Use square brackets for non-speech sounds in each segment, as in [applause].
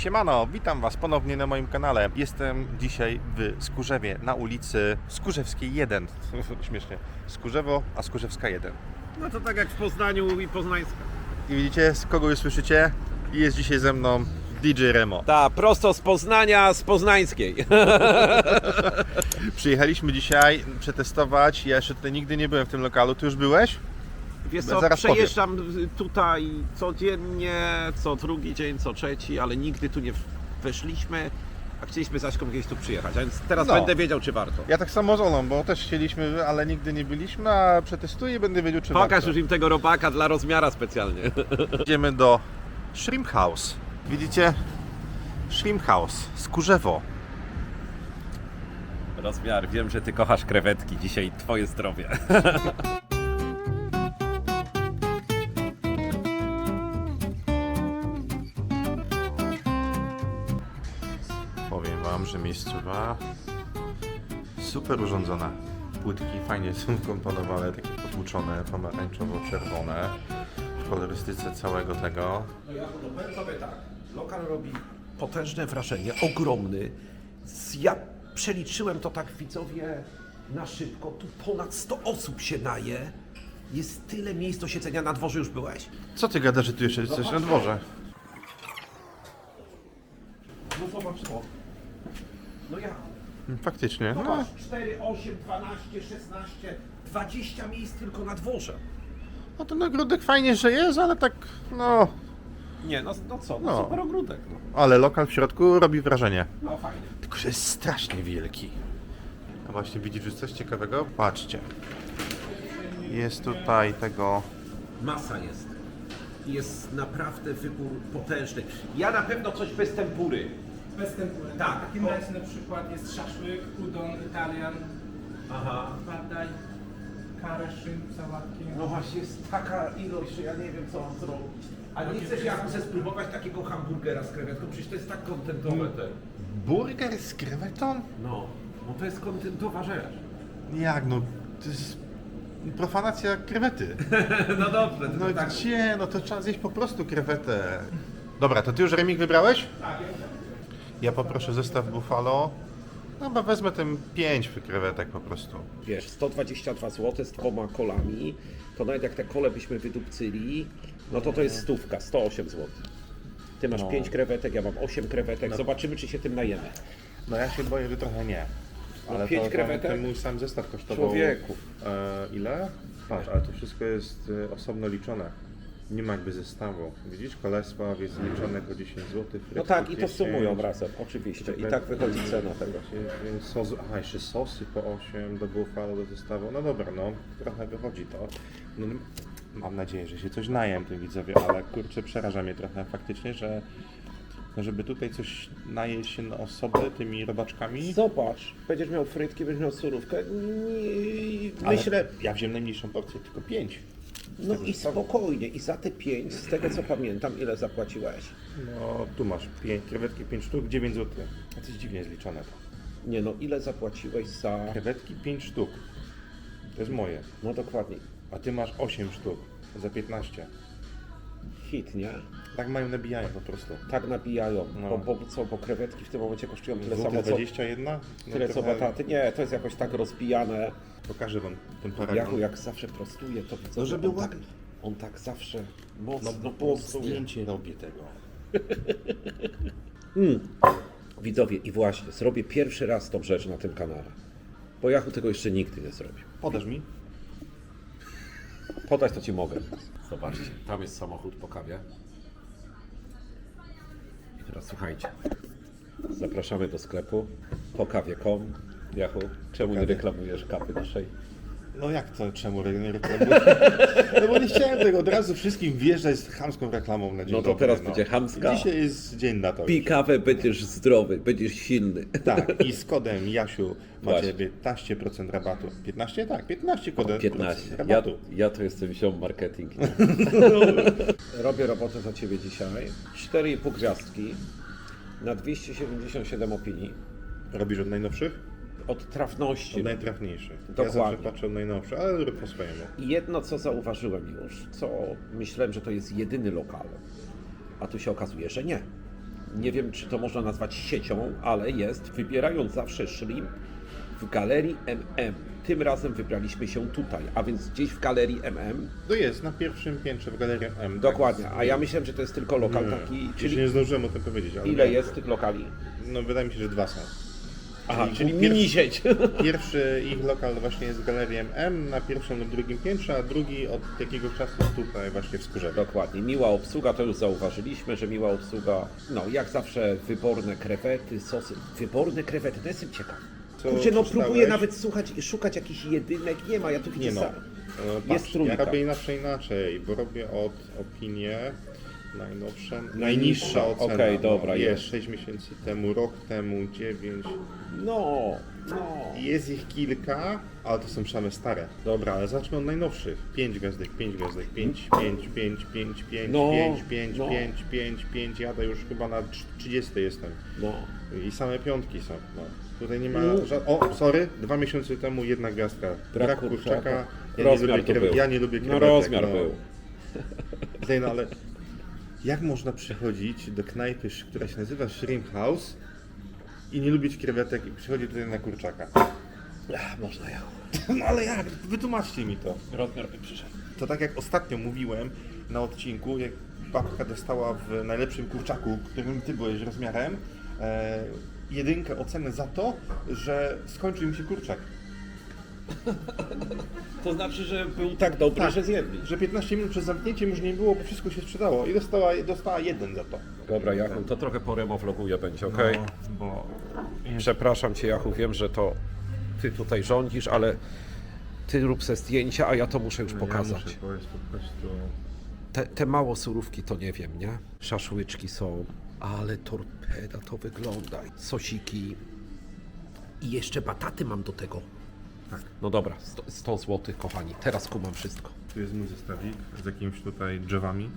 Siemano, witam Was ponownie na moim kanale. Jestem dzisiaj w Skórzewie na ulicy Skórzewskiej 1. [laughs] Śmiesznie. Skórzewo, a Skórzewska 1. No to tak jak w Poznaniu i Poznańska. I widzicie, z kogo już słyszycie? Jest dzisiaj ze mną DJ Remo. Ta, prosto z Poznania, z Poznańskiej. [laughs] Przyjechaliśmy dzisiaj przetestować. Ja jeszcze tutaj nigdy nie byłem w tym lokalu. Ty już byłeś? Wiesz co, zaraz przejeżdżam tutaj codziennie, co drugi dzień, co trzeci, ale nigdy tu nie weszliśmy, a chcieliśmy z Aśką kiedyś tu przyjechać, a więc teraz No. będę wiedział, czy warto. Ja tak samo z Olą, bo też chcieliśmy, ale nigdy nie byliśmy, a przetestuję i będę wiedział, czy Pokaż warto. już im tego robaka dla rozmiara specjalnie. [laughs] Idziemy do Shrimp House. Widzicie? Shrimp House, Skórzewo. Rozmiar, wiem, że ty kochasz krewetki, dzisiaj twoje zdrowie. [laughs] Wam, że miejscowa super urządzona. Płytki fajnie są wkomponowane, takie potłuczone, pomarańczowo-czerwone w kolorystyce całego tego. No ja no powiem Tobie tak, lokal robi potężne wrażenie, ogromny. Ja przeliczyłem to tak widzowie na szybko, tu ponad 100 osób się naje. Jest tyle miejsc do siedzenia, na dworze już byłeś? Co Ty gadasz, że tu jeszcze jesteś na dworze? No zobacz to. No ja. Faktycznie, no. Zobacz, 4, 8, 12, 16, 20 miejsc tylko na dworze. no to nagródek fajnie, że jest, ale tak, no... Nie, no, no co, No. no, super ogródek. No. Ale lokal w środku robi wrażenie. no fajnie. Tylko, że jest strasznie wielki. A właśnie widzisz już coś ciekawego? Patrzcie. Jest tutaj tego... Masa jest. Jest naprawdę wybór potężny. Ja na pewno coś bez tempury. Tempury. Tak. W takim razie na przykład jest szaszłyk, udon, italian, Aha. thai, karę, szynk, sałatki. No właśnie jest taka ilość, że ja nie wiem co mam zrobić. A nie chcesz jak chcę spróbować takiego hamburgera z krewetką? Przecież to jest tak kontentowe te. Burger z krewetą? No, no to jest kontentowa rzecz. Jak no? To jest profanacja krewety. [laughs] No dobrze, No gdzie? No to trzeba zjeść po prostu krewetę. Dobra, to ty już remik wybrałeś? Tak, Ja poproszę zestaw Buffalo. No chyba wezmę ten 5 krewetek po prostu. Wiesz, 122 zł z dwoma kolami, to nawet jak te kole byśmy wydupcyli, no to to jest stówka, 108 zł. Ty masz No. 5 krewetek, ja mam 8 krewetek, zobaczymy czy się tym najemy. No ja się boję, że trochę nie. Ale pięć to, krewetek? Ten mój sam zestaw kosztował... Człowieku. E, ile? Patrz, ale to wszystko jest e, osobno liczone. Nie ma jakby zestawu. Widzisz, Kolesław jest liczony po 10 zł. No tak, i to sumują razem, oczywiście. I tak wychodzi cena tego. Sos, aha, jeszcze sosy po 8 do Buffalo do zestawu. No dobra, no trochę wychodzi to. No, mam nadzieję, że się coś najem tym widzowie, ale kurczę, przeraża mnie trochę faktycznie, że no, żeby tutaj coś najeść się na osobę tymi robaczkami. Zobacz, będziesz miał frytki, będziesz miał surówkę. Nie, Ale Myślę, Ja wziąłem najmniejszą porcję, tylko 5. no i spokojnie. I za te 5, z tego co pamiętam, ile zapłaciłeś? No tu masz 5, krewetki 5 sztuk, 9 zł. A coś dziwnie jest liczone to. Nie no, ile zapłaciłeś za... Krewetki 5 sztuk. To jest moje. No dokładnie. A ty masz 8 sztuk za 15. Hit, nie? Tak mają nabijają po prostu. Tak nabijają, No. bo, bo co, bo krewetki w tym momencie kosztują tyle Złoty samo co, 21? No tyle co bataty. Nie, to jest jakoś tak rozbijane. Pokażę wam ten Jaku paragon. jak zawsze prostuje, to widzę, No, że żeby on, tak, ładnie. on tak zawsze No mocno bo prostuje. zdjęcie robię tego. [laughs] Widzowie, i właśnie, zrobię pierwszy raz tą rzecz na tym kanale. Bo Jachu tego jeszcze nigdy nie zrobił. Podasz mi? Podać to ci mogę. Zobaczcie, tam jest samochód po kawie. I teraz słuchajcie. Zapraszamy do sklepu po kawie.com. Jachu, czemu nie reklamujesz kawy naszej? No jak to, czemu nie reklamuję? No bo nie chciałem tego od razu wszystkim wjeżdżać z chamską reklamą na dzień No to dobry, teraz będzie chamska. Dzisiaj jest dzień na to. Pij kawę, będziesz zdrowy, będziesz silny. Tak, i z kodem Jasiu macie Właśnie. 15% rabatu. 15? Tak, 15 kodem 15. Ja, rabatu. ja to jestem ziom marketing. [laughs] Robię robotę za Ciebie dzisiaj. 4,5 gwiazdki na 277 opinii. Robisz od najnowszych? Od trafności. Od najtrafniejszych. Ja Dokładnie. zawsze patrzę od najnowszych, ale po swojemu. I jedno, co zauważyłem już, co myślałem, że to jest jedyny lokal, a tu się okazuje, że nie. nie wiem czy to można nazwać siecią, ale jest, wybierając zawsze shrimp w galerii MM. Tym razem wybraliśmy się tutaj, a więc gdzieś w galerii MM. To jest na pierwszym piętrze w Galerii M. Dokładnie, tak. a ja myślałem, że to jest tylko lokal Nie. taki, czyli nie zdążyłem o tym powiedzieć. Ale ile jest tych lokali? No wydaje mi się, że dwa są. Aha, Czyli mini sieć. [laughs] Pierwszy ich lokal właśnie jest w Galerii M na pierwszym lub drugim piętrze, a drugi od jakiegoś czasu tutaj właśnie w Skórze. Dokładnie, miła obsługa, to już zauważyliśmy, że miła obsługa. No, jak zawsze wyborne krewety, sosy. Wyborne krewety, to jestem ciekaw. Co Kurczę, no przeczytałeś? próbuję nawet słuchać, szukać jakichś jedynek, nie ma, ja tu widzę Nie no. sam. E, Jest patrz, trójka. Ja robię inaczej, inaczej, bo robię od opinię najnowsza, Najniższa, najniższa ocena. okej, dobra, no, jest. jest 6 miesięcy temu, rok temu, 9. No, no. Jest ich kilka, ale to są same stare. Dobra, ale zacznę od najnowszych. 5 gwiazdek, 5 gwiazdek, 5, 5, 5, 5, 5, No, 5, 5, no. 5, 5, 5, jadę już chyba na 30 jestem. No. I same piątki są. No. Tutaj nie ma. No. Ża- o, sorry, dwa miesiące temu jedna gwiazdka. Brak kurczaka. Ja nie, Rozmiar lubię to krew... był. ja nie lubię No krewetek. rozmiar no. był. Tutaj, no ale jak można przychodzić do knajpy, która się nazywa Shrimp House i nie lubić krewetek i przychodzić tutaj na kurczaka? Ach, można ja. [laughs] No ale jak? Wytłumaczcie mi to. Rozmiar by przyszedł. To tak jak ostatnio mówiłem na odcinku, jak babka dostała w najlepszym kurczaku, którym ty byłeś rozmiarem, e, jedynkę ocenę za to, że skończył im się kurczak. [laughs] To znaczy, że był tak dobry, Tak. że zjedli. Że 15 minut przed zamknięciem już nie było, bo wszystko się sprzedało i dostała, dostała jeden za to. Dobra, Jachu, to trochę poremowloguję będzie, ok? No, bo Przepraszam Cię, Jachu, wiem, że to Ty tutaj rządzisz, ale Ty rób se zdjęcia, a ja to muszę już pokazać. Ja muszę, po prostu... Te, te mało surówki to nie wiem, nie? Szaszłyczki są, ale torpeda to wygląda. Sosiki. I jeszcze bataty mam do tego. Tak. No dobra, 100, 100 zł, kochani. Teraz kumam wszystko. Tu jest mój zestawik z jakimiś tutaj drzewami.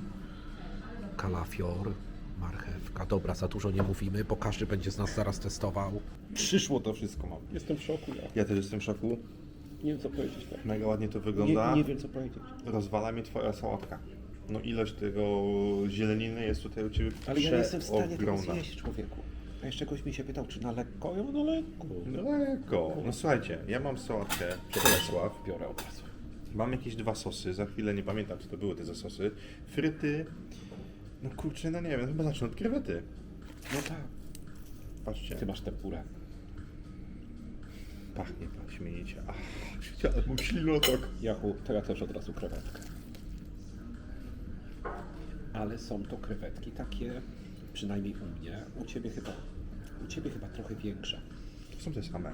Kalafior, marchewka. Dobra, za dużo nie mówimy, bo każdy będzie z nas zaraz testował. Przyszło to wszystko mam. Jestem w szoku, ja. Ja też jestem w szoku. Nie wiem, co powiedzieć. Tak. Mega ładnie to Nie, wygląda. nie wiem, co powiedzieć. Rozwala mnie twoja sałatka. No ilość tego zieleniny jest tutaj u Ciebie Ale ja nie jestem w stanie tego przeogromna. zjeść, człowieku. A jeszcze ktoś mi się pytał, czy na lekko? Ja mówię, no lekko. No lekko. No słuchajcie, ja mam sałatkę Przemysław. Biorę od razu. Mam jakieś dwa sosy, za chwilę nie pamiętam co to były te za sosy. Fryty. No kurczę, no nie wiem, chyba zacznę od krewety. No tak. Patrzcie. Ty masz tempurę. Pachnie pan śmienicie. Ach, ale mój ślinotok. Jachu, to ja też od razu krewetkę. Ale są to krewetki takie, przynajmniej u mnie, u ciebie chyba, u ciebie chyba trochę większe. To są te same.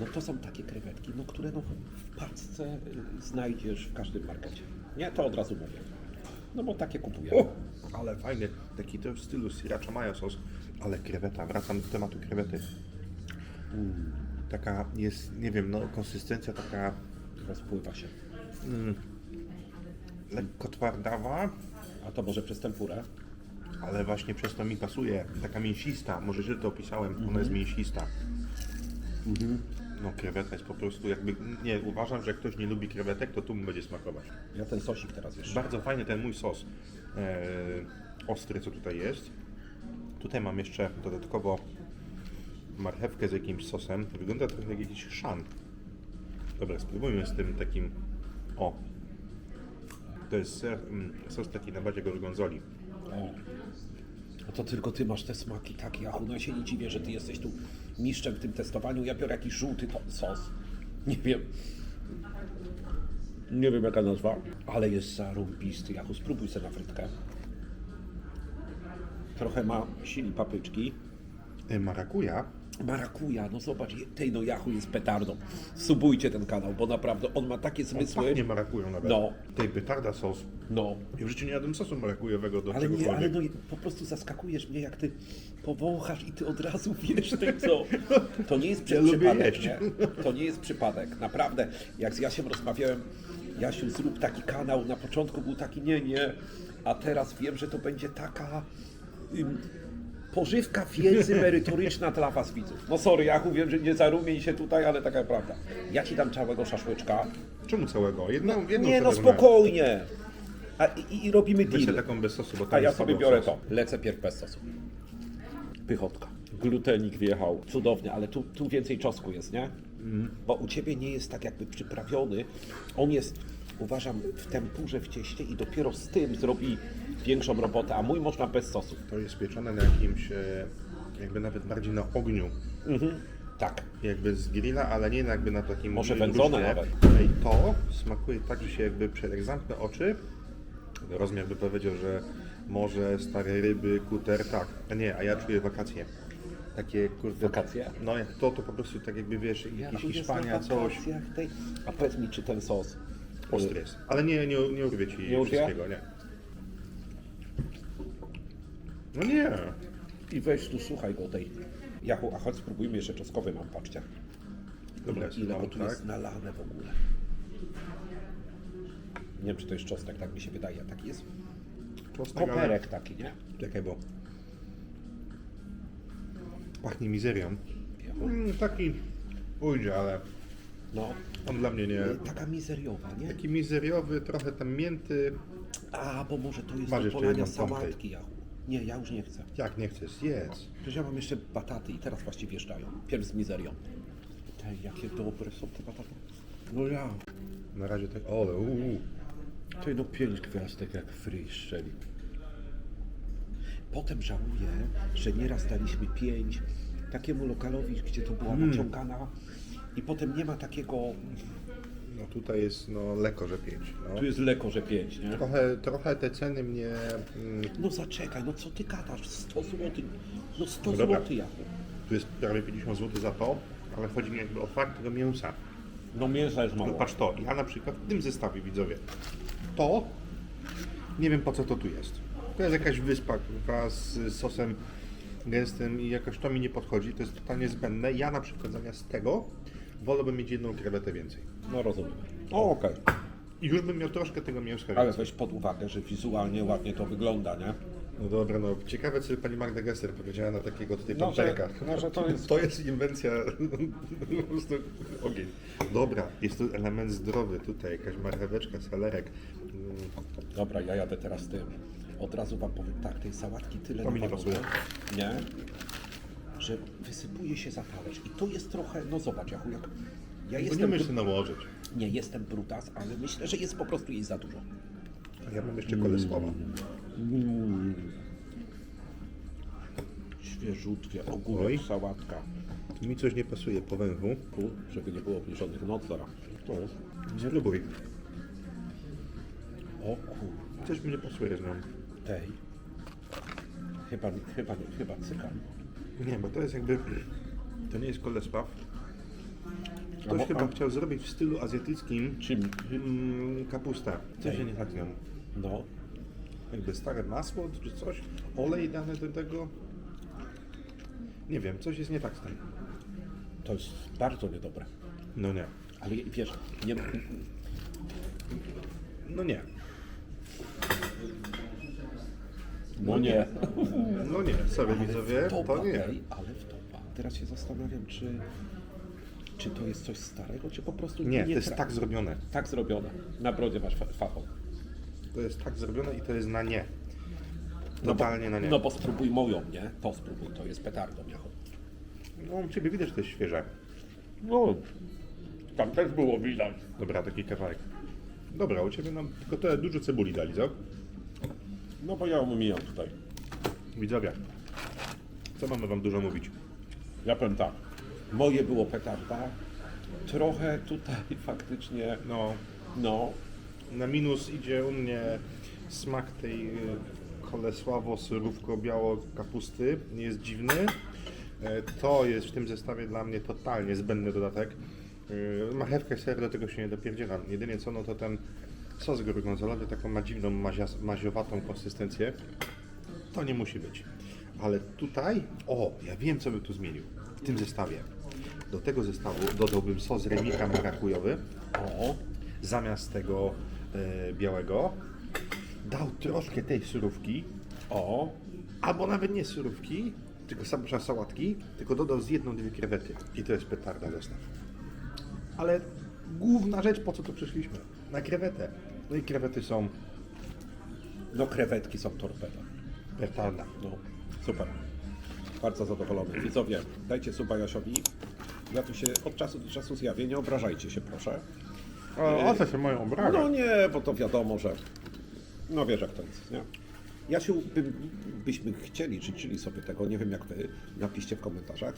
No to są takie krewetki, no które no w paczce znajdziesz w każdym markecie. Nie, to od razu mówię. No bo takie kupuję. O, ale fajny, taki to w stylu sriracha mayo sos, ale kreweta, wracam do tematu krewety. Mm, Taka jest, nie wiem, no konsystencja taka Rozpływa się. lekko twardawa, A to może przez tempurę? Ale właśnie przez to mi pasuje. Taka mięsista, może źle to opisałem, ona jest mięsista. No kreweta jest po prostu jakby, nie, uważam, że jak ktoś nie lubi krewetek, to tu mu będzie smakować. Ja ten sosik teraz jeszcze. Bardzo fajny ten mój sos e, ostry, co tutaj jest. Tutaj mam jeszcze dodatkowo marchewkę z jakimś sosem. Wygląda trochę jak jakiś szan. Dobra, spróbujmy z tym takim. O! To jest ser, mm, sos taki na bazie gorgonzoli. O. No to tylko ty masz te smaki takie. No ja się nie dziwię, że ty jesteś tu mistrzem w tym testowaniu. Ja biorę jakiś żółty sos. Nie wiem. Nie wiem jaka nazwa, ale jest zarąbisty. Jachu, spróbuj sobie na frytkę. Trochę ma sili papryczki. E, marakuja. Marakuja, no zobacz, tej no Jachu jest petardą. Subujcie ten kanał, bo naprawdę on ma takie zmysły. pachnie marakują nawet. No. Tej petarda sos. No, Ja w życiu nie jadłem sosu marakujowego do Ale nie, czegokolwiek. ale no, po prostu zaskakujesz mnie, jak ty powąchasz i ty od razu [laughs] wiesz, ty co. To nie jest Ja lubię przypadek, jeść. nie? To nie jest przypadek. Naprawdę, jak z Jasiem rozmawiałem, Jasiu, zrób taki kanał, na początku był taki nie, nie, a teraz wiem, że to będzie taka ym, pożywka wiedzy merytoryczna dla was widzów. No sorry, Jachu, wiem, że nie zarumień się tutaj, ale taka prawda. Ja ci dam całego szaszłyczka. Czemu całego? Jedną, jedną Nie, no sobie spokojnie. A, i, I robimy Weźcie deal. taką bez sosu, bo A tam ja jest sobie słabo biorę sos. to. Lecę pierw bez sosu. Pychotka. Glutenik wjechał. Cudownie, ale tu, tu więcej czosnku jest, nie? Bo u Ciebie nie jest tak jakby przyprawiony. On jest, uważam, w tempurze w cieście i dopiero z tym zrobi większą robotę, a mój można bez sosu. To jest pieczone na jakimś, e, jakby nawet bardziej na ogniu. Tak. Jakby z grilla, ale nie jakby na takim... Może wędzone nawet. I to smakuje tak, że się jakby przed jak zamknę oczy, rozmiar by powiedział, że morze, stare ryby, kuter, tak. A nie, a ja czuję wakacje. Takie kurde... Wakacje? No jak to, to po prostu tak jakby wiesz, tu jest Hiszpania, coś. wakacjach Tej... A powiedz mi, czy ten sos Ostry jest. Ale nie, nie, nie urwie ci Nie urwie? wszystkiego, nie. No nie. I weź tu, słuchaj go tej. Jachu, a chodź spróbujmy jeszcze czosnkowy mam, patrzcie. Dobra, jest Ile no, tu tak. jest nalane w ogóle. Nie wiem, czy to jest czosnek, tak mi się wydaje. Taki jest Czosnek, ale- koperek taki, nie? Czekaj, bo pachnie mizerią. Mm, taki ujdzie, ale No, on dla mnie nie. taka mizeriowa, nie? Taki mizeriowy, trochę tam mięty. A, bo może to jest Masz do jeszcze polania jedną pompę. sałatki, Jachu. Nie, ja już nie chcę. Jak nie chcesz, jedz. Przecież ja mam jeszcze bataty i teraz właściwie wjeżdżają. Pierw z mizerią. Te, jakie dobre są te bataty. No ja. Na razie tak. O, uuu. Ty no pięć gwiazdek jak free strzeli. Potem żałuję, że nieraz daliśmy pięć takiemu lokalowi, gdzie to była naciągana i potem nie ma takiego... No tutaj jest no lekko, że pięć. No. Tu jest lekko, że pięć, nie? Trochę, trochę te ceny mnie. Mm, No zaczekaj, no co ty gadasz? 100 zł. No 100 No dobra. zł, Jachu. tu jest prawie 50 zł za to, ale chodzi mi jakby o fakt tego mięsa. No mięsa jest No mało. patrz to, ja na przykład w tym zestawie widzowie. To nie wiem po co to tu jest. To jest jakaś wyspa kurwa, z sosem gęstym i jakoś to mi nie podchodzi, to jest totalnie zbędne. Ja na przykład zamiast tego wolałbym mieć jedną krewetę więcej. No rozumiem. O, okej. I już bym miał troszkę tego mięska Ale więcej. weź pod uwagę, że wizualnie ładnie to wygląda, nie? No dobra, no ciekawe co pani Magda Gesser powiedziała na takiego tutaj No, że- no, że to [laughs] jest- to jest inwencja [laughs] po prostu ogień. Dobra, jest tu element zdrowy tutaj, jakaś marcheweczka, selerek. Mm, Dobra, ja jadę teraz tym. Od razu wam powiem tak, tej sałatki tyle To mi nie pasuje. Nie? Że wysypuje się za talerz. I to jest trochę, no zobacz, Jachu, jak... Ja Bo nie jestem, myślę nałożyć. nie jestem brutas, ale myślę, że jest po prostu jej za dużo. A ja mam jeszcze kolesłowa. Świeżutkie, ogórek, Oj. sałatka. Tu mi coś nie pasuje po węchu. Tu, żeby nie było żadnych nocora. To jest. Spróbuj. O Coś mi nie pasuje z nią. tej. Chyba, chyba, nie, chyba cykan. Nie, bo to jest jakby... To nie jest kolesław. Ktoś mo- chyba chciał zrobić w stylu azjatyckim Czym? mm, kapustę. Coś Ej. nie tak nią. No, Jakby stare masło czy coś, olej dany do tego. Nie wiem, coś jest nie tak z tym. to jest bardzo niedobre. No nie. Ale wiesz, nie, No nie. No nie. No nie, sorry widzowie, to nie. ej, ale w topa. Teraz się zastanawiam, czy, czy to jest coś starego, czy po prostu Nie, to jest tra- tak zrobione. tak zrobione. Na brodzie masz fa- fachą. To jest tak zrobione i to jest na nie. No Totalnie na nie. No bo spróbuj moją, nie? To spróbuj, to jest petardą, Jachu. No u Ciebie widać, że to jest świeże. No, tam też było widać. Dobra, taki kawałek. Dobra, u Ciebie nam tylko tyle dużo cebuli dali, co? No bo ja omijam tutaj. Widzowie, co mamy Wam dużo mówić? Ja powiem tak. Moje było petarda. Trochę tutaj [laughs] faktycznie, No, no, na minus idzie u mnie smak tej y, kolesławo surówko biało kapusty. Nie jest dziwny. E, To jest w tym zestawie dla mnie totalnie zbędny dodatek. Y, Marchewkę ser do tego się nie dopierdzielam. Jedynie co, no to ten sos gorgonzolowy taką ma dziwną maziowatą konsystencję. To nie musi być. Ale tutaj, o, ja wiem co bym tu zmienił. W tym zestawie. Do tego zestawu dodałbym sos remika marakujowy o, zamiast tego e, białego dał troszkę tej surówki, o, albo nawet nie surówki, tylko sam przepraszam, sałatki, tylko dodał z jedną, dwie krewety. I to jest petarda zestaw. Ale główna rzecz, po co tu przyszliśmy? Na krewetę. No i krewety są no krewetki są torpeda. petarda. No, super. bardzo zadowolony. Widzowie, dajcie suba Jasiowi. Ja tu się od czasu do czasu zjawię, nie obrażajcie się proszę. O, o co się moją obrażać? No nie, bo to wiadomo, że... No wiesz jak to jest, nie? Jasiu, bym, byśmy chcieli, życzyli sobie tego, nie wiem jak wy, napiszcie w komentarzach,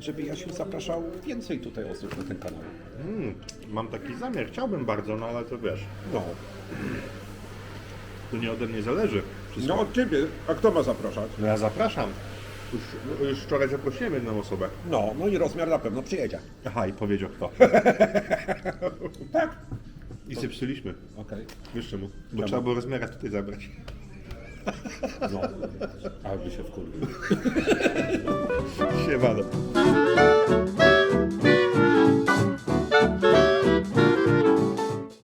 żeby Jasiu zapraszał więcej tutaj osób na ten kanał. Mm, mam taki zamiar, chciałbym bardzo, no ale to wiesz, No, to nie ode mnie zależy. Wszystko. no od ciebie, a kto ma zapraszać? No ja zapraszam. Już, już wczoraj zaprosiłem jedną osobę. No, no i rozmiar na pewno przyjedzie. Aha, i powiedział kto. [laughs] Tak. I się przyliśmy. Okej. Wiesz czemu? Bo trzeba było rozmiarać tutaj zabrać. No, albo się wkurwił. Siemano.